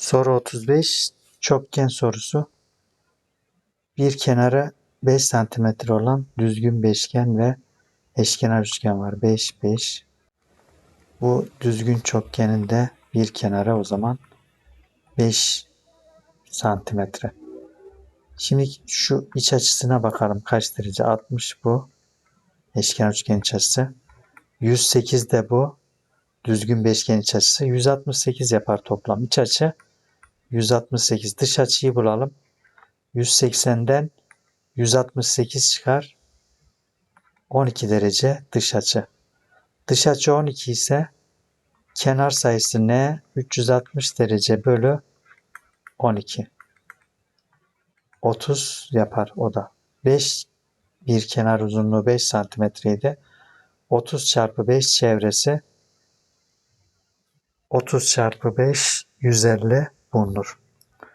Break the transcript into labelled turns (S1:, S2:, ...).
S1: Soru 35 çokgen sorusu. Bir kenarı 5 cm olan düzgün beşgen ve eşkenar üçgen var. 5 5. Bu düzgün çokgenin de bir kenarı o zaman 5 santimetre. Şimdi şu iç açısına bakalım kaç derece? 60 bu. Eşkenar üçgen iç açısı. 108 de bu. Düzgün beşgen iç açısı. 168 yapar toplam iç açı. 168 dış açıyı bulalım. 180'den 168 çıkar. 12 derece dış açı. Dış açı 12 ise kenar sayısı ne? 360 derece bölü 12. 30 yapar o da. 5 bir kenar uzunluğu 5 santimetreydi. 30 çarpı 5 çevresi 30 çarpı 5 150 bulunur.